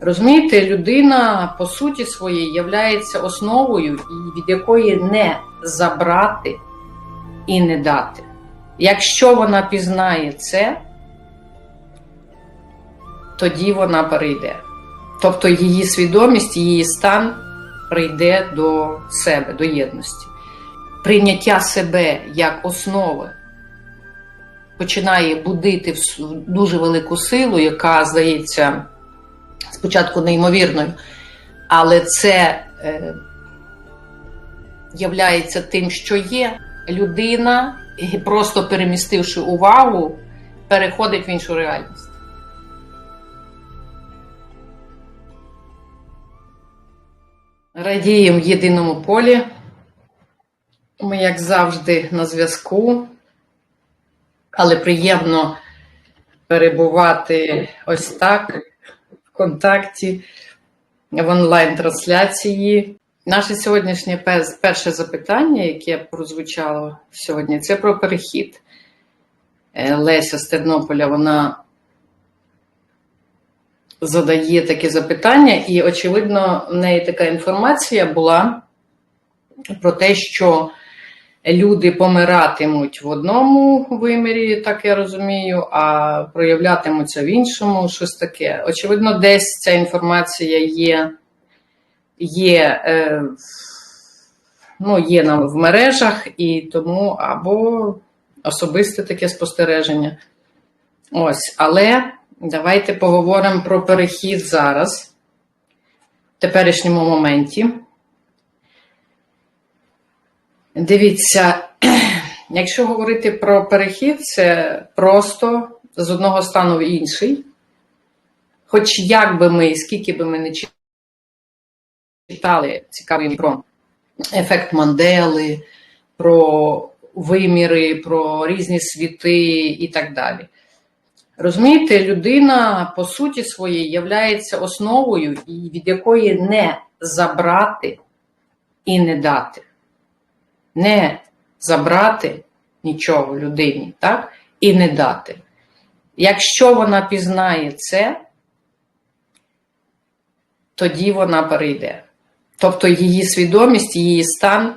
Розумієте, людина по суті своїй являється основою, від якої не забрати і не дати. Якщо вона пізнає це, тоді вона перейде. Тобто її свідомість, її стан прийде до себе, до єдності. Прийняття себе як основи починає будити дуже велику силу, яка здається спочатку неймовірною, але це е, являється тим, що є. Людина, просто перемістивши увагу, переходить в іншу реальність. Радіємо єдиному полі. Ми, як завжди, на зв'язку, але приємно перебувати ось так контакті в онлайн-трансляції. Наше сьогоднішнє перше запитання, яке прозвучало сьогодні, це про перехід. Е, Леся з Тернополя, вона задає таке запитання, і, очевидно, в неї така інформація була про те, що люди помиратимуть в одному вимірі, так я розумію, а проявлятимуться в іншому, щось таке. Очевидно, десь ця інформація є, є, е, ну, є нам в мережах, і тому або особисте таке спостереження. Ось, але давайте поговоримо про перехід зараз, в теперішньому моменті. Дивіться, якщо говорити про перехід, це просто з одного стану в інший. Хоч як би ми, скільки би ми не читали цікаві про ефект Мандели, про виміри, про різні світи і так далі. Розумієте, людина по суті своїй являється основою, від якої не забрати і не дати не забрати нічого людині, так? І не дати. Якщо вона пізнає це, тоді вона перейде. Тобто її свідомість, її стан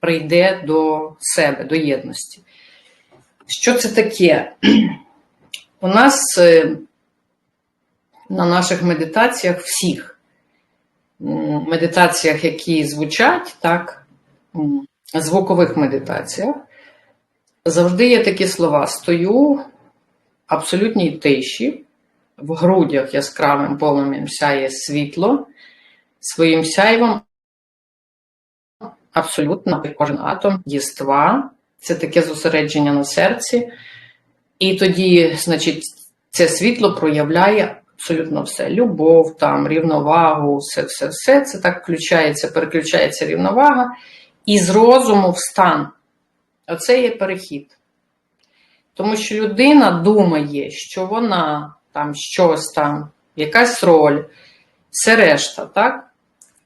прийде до себе, до єдності. Що це таке? У нас е, на наших медитаціях всіх медитаціях, які звучать, так, звукових медитаціях завжди є такі слова: стою в абсолютній тиші, в грудях яскравим полум'ям сяє світло, своїм сяйвом абсолютно кожен атом єства, це таке зосередження на серці. І тоді, значить, це світло проявляє абсолютно все. Любов, там, рівновагу, все, все, все. Це так включається, переключається рівновага і з розуму в стан. Оце є перехід. Тому що людина думає, що вона там щось там, якась роль, все решта, так?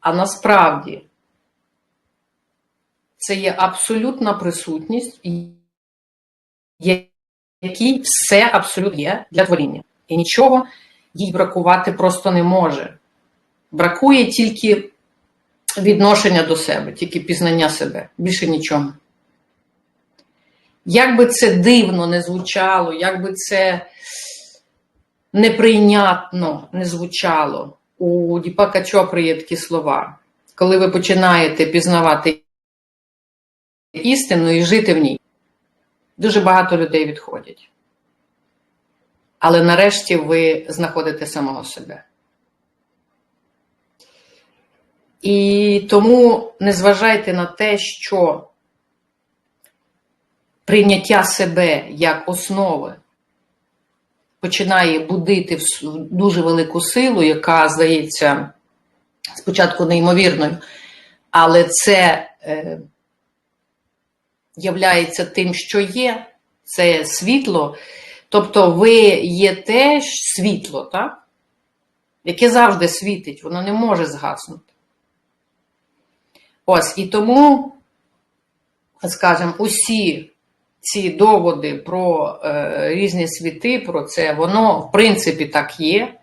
А насправді це є абсолютна присутність, якій все абсолютно є для творіння. І нічого їй бракувати просто не може. Бракує тільки відношення до себе, тільки пізнання себе, більше нічого. Як би це дивно не звучало, як би це неприйнятно не звучало, у Діпака Чопри є такі слова. Коли ви починаєте пізнавати істину і жити в ній, дуже багато людей відходять. Але нарешті ви знаходите самого себе. І тому не зважайте на те, що прийняття себе як основи починає будити дуже велику силу, яка здається спочатку неймовірною, але це е, являється тим, що є, це світло. Тобто ви є те світло, так? яке завжди світить, воно не може згаснути. Ось, і тому, скажімо, усі ці доводи про е, різні світи, про це, воно в принципі так є.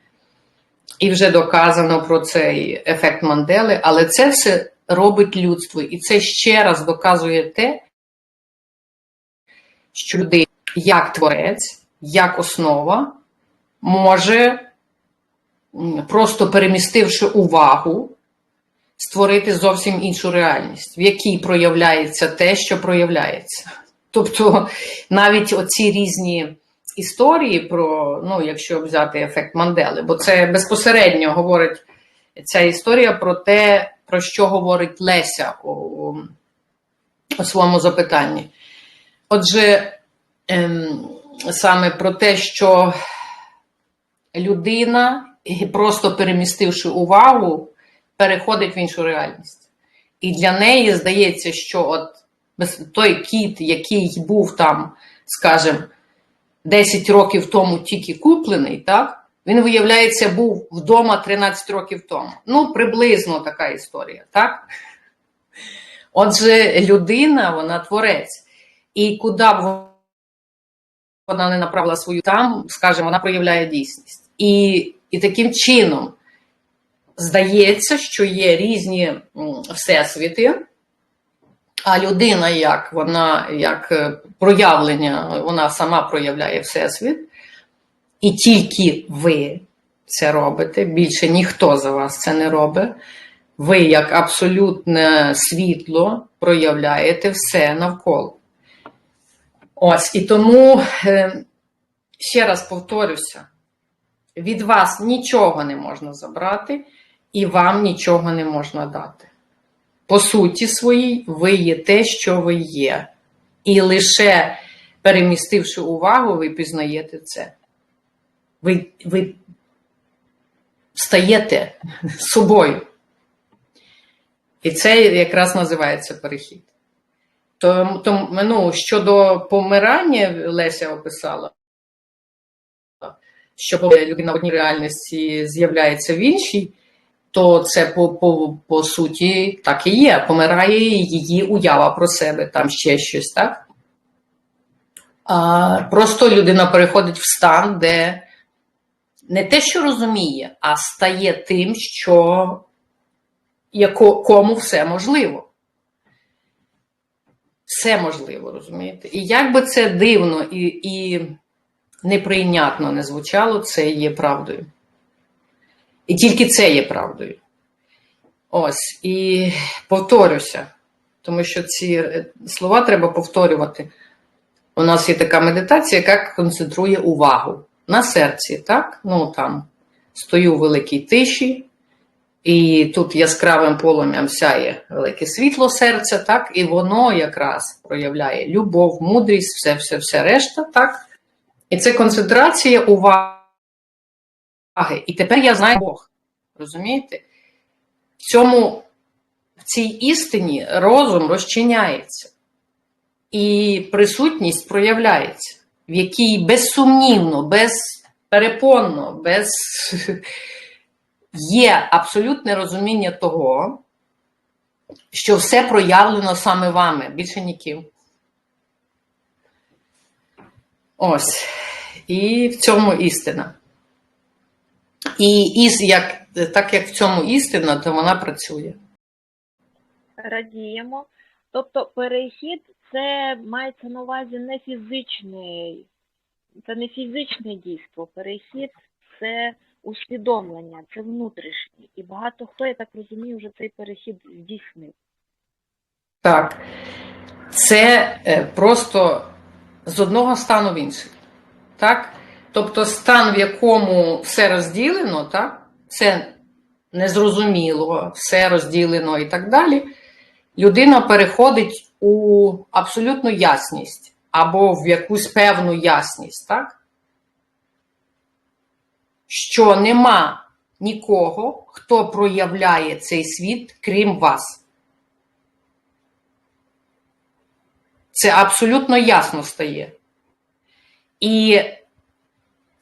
і вже доказано про цей ефект Мандели, але це все робить людство. І це ще раз доказує те, що людина як творець, як основа може, просто перемістивши увагу, створити зовсім іншу реальність, в якій проявляється те, що проявляється. Тобто навіть оці різні історії про, ну, якщо взяти ефект Мандели, бо це безпосередньо говорить ця історія про те, про що говорить Леся у, у своєму запитанні. Отже, ем, саме про те, що людина, просто перемістивши увагу, переходить в іншу реальність. І для неї здається, що от той кіт, який був там, скажімо, 10 років тому тільки куплений, так? Він, виявляється, був вдома 13 років тому. Ну, приблизно така історія, так? Отже, людина, вона творець. І куди б вона не направила свою там, скажімо, вона проявляє дійсність. І, і таким чином здається, що є різні всесвіти, а людина, як вона, як е, проявлення, вона сама проявляє всесвіт, і тільки ви це робите, більше ніхто за вас це не робить. Ви, як абсолютне світло, проявляєте все навколо. Ось і тому е, ще раз повторюся: від вас нічого не можна забрати, і вам нічого не можна дати. По суті своїй, ви є те, що ви є. І лише перемістивши увагу, ви пізнаєте це. Ви, ви стаєте собою. І це якраз називається перехід. То, то, ну, щодо помирання, Леся описала, що людина в одній реальності з'являється в іншій, то це по, по, по суті так і є. Помирає її уява про себе, там ще щось, так? А, просто людина переходить в стан, де не те, що розуміє, а стає тим, що яко, кому все можливо. Все можливо, розумієте? І як би це дивно і, і неприйнятно не звучало, це є правдою. І тільки це є правдою. Ось, і повторюся, тому що ці е, слова треба повторювати. У нас є така медитація, яка концентрує увагу на серці, так? Ну там стою у великій тиші, і тут яскравим полум'ям сяє велике світло серця, так, і воно якраз проявляє любов, мудрість, все, все, все решта, так. І це концентрація уваги. І тепер я знаю Бог. Розумієте? В цьому, в цій істині розум розчиняється, і присутність проявляється, в якій безсумнівно, безперепонно, без є абсолютне розуміння того, що все проявлено саме вами, більше ніким. Ось. І в цьому істина. І із, як, так як в цьому істина, то вона працює. Радіємо. Тобто перехід це мається на увазі не фізичний, це не фізичне дійство. Перехід це усвідомлення, це внутрішнє. І багато хто, я так розумію, вже цей перехід здійснив. Так. Це е, просто з одного стану в інший. Так? Тобто стан, в якому все розділено, так? все незрозуміло, все розділено і так далі, людина переходить у абсолютну ясність або в якусь певну ясність, так? що нема нікого, хто проявляє цей світ, крім вас. Це абсолютно ясно стає. І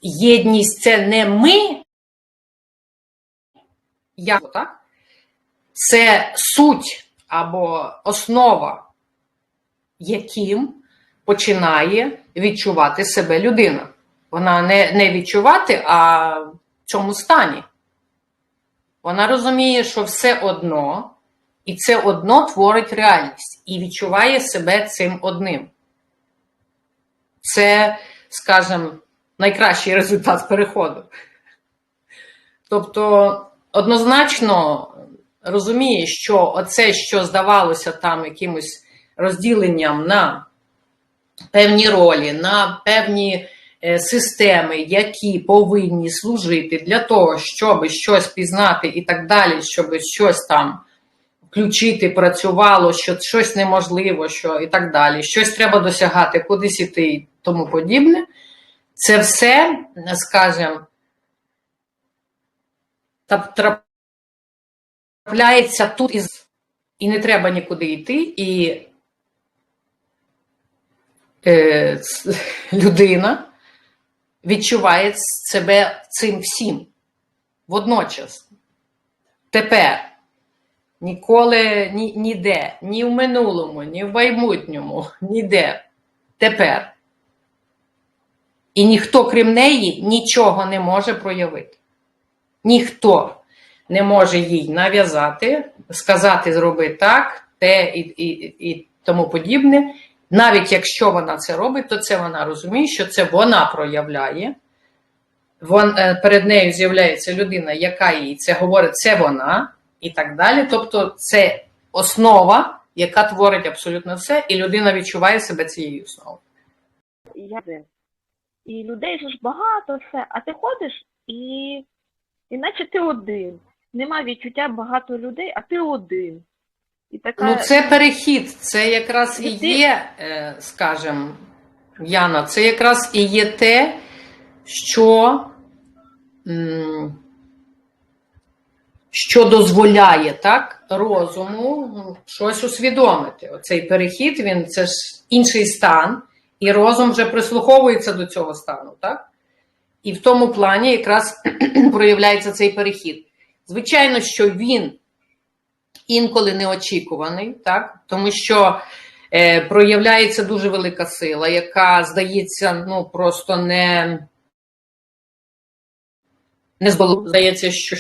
єдність це не ми, я, так? це суть або основа, яким починає відчувати себе людина. Вона не, не відчувати, а в цьому стані. Вона розуміє, що все одно, і це одно творить реальність, і відчуває себе цим одним. Це, скажімо, найкращий результат переходу. Тобто, однозначно розуміє, що оце, що здавалося там якимось розділенням на певні ролі, на певні е, системи, які повинні служити для того, щоб щось пізнати і так далі, щоб щось там включити, працювало, що щось неможливо, що і так далі, щось треба досягати, кудись іти і тому подібне. Це все, скажімо, трапляється тут із, і не треба нікуди йти, і е, людина відчуває себе цим всім водночас. Тепер ніколи ні, ніде, ні в минулому, ні в майбутньому, ніде. Тепер. І ніхто, крім неї, нічого не може проявити. Ніхто не може їй нав'язати, сказати, зроби так, те і, і, і тому подібне. Навіть якщо вона це робить, то це вона розуміє, що це вона проявляє. Вон, е, перед нею з'являється людина, яка їй це говорить, це вона, і так далі. Тобто, це основа, яка творить абсолютно все, і людина відчуває себе цією основою. І людей ж багато все, а ти ходиш і, і наче ти один. Нема відчуття багато людей, а ти один. І така... Ну, це перехід, це якраз і Ти- є, е, скажімо, Яна, це якраз і є те, що, що дозволяє так, розуму щось усвідомити. Оцей перехід, він це ж інший стан, і розум вже прислуховується до цього стану, так? І в тому плані якраз проявляється цей перехід. Звичайно, що він інколи неочікуваний, так? тому що е, проявляється дуже велика сила, яка здається, ну просто не. Не збалу, здається, що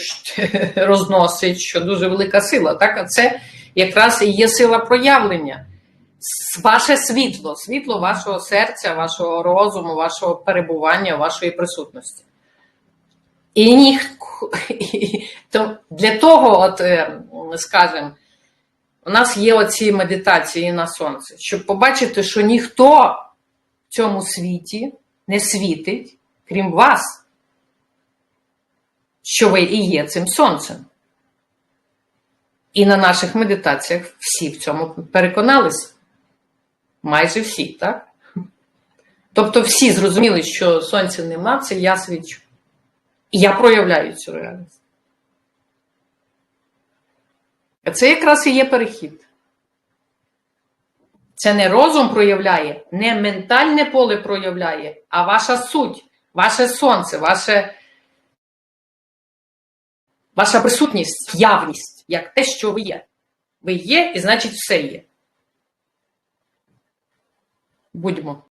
розносить, що дуже велика сила. Так? А це якраз і є сила проявлення. Ваше світло, світло вашого серця, вашого розуму, вашого перебування, вашої присутності. І ніхто і то для того, от е, скажімо, у нас є оці медитації на сонце, щоб побачити, що ніхто в цьому світі не світить, крім вас, що ви і є цим сонцем. І на наших медитаціях всі в цьому переконалися. Майже всі, так? Тобто всі зрозуміли, що сонця нема, це я свічу. І я проявляю цю реальність. А Це якраз і є перехід. Це не розум проявляє, не ментальне поле проявляє, а ваша суть, ваше сонце, ваше, ваша присутність, явність, як те, що ви є. Ви є, і значить все є. Будьмо.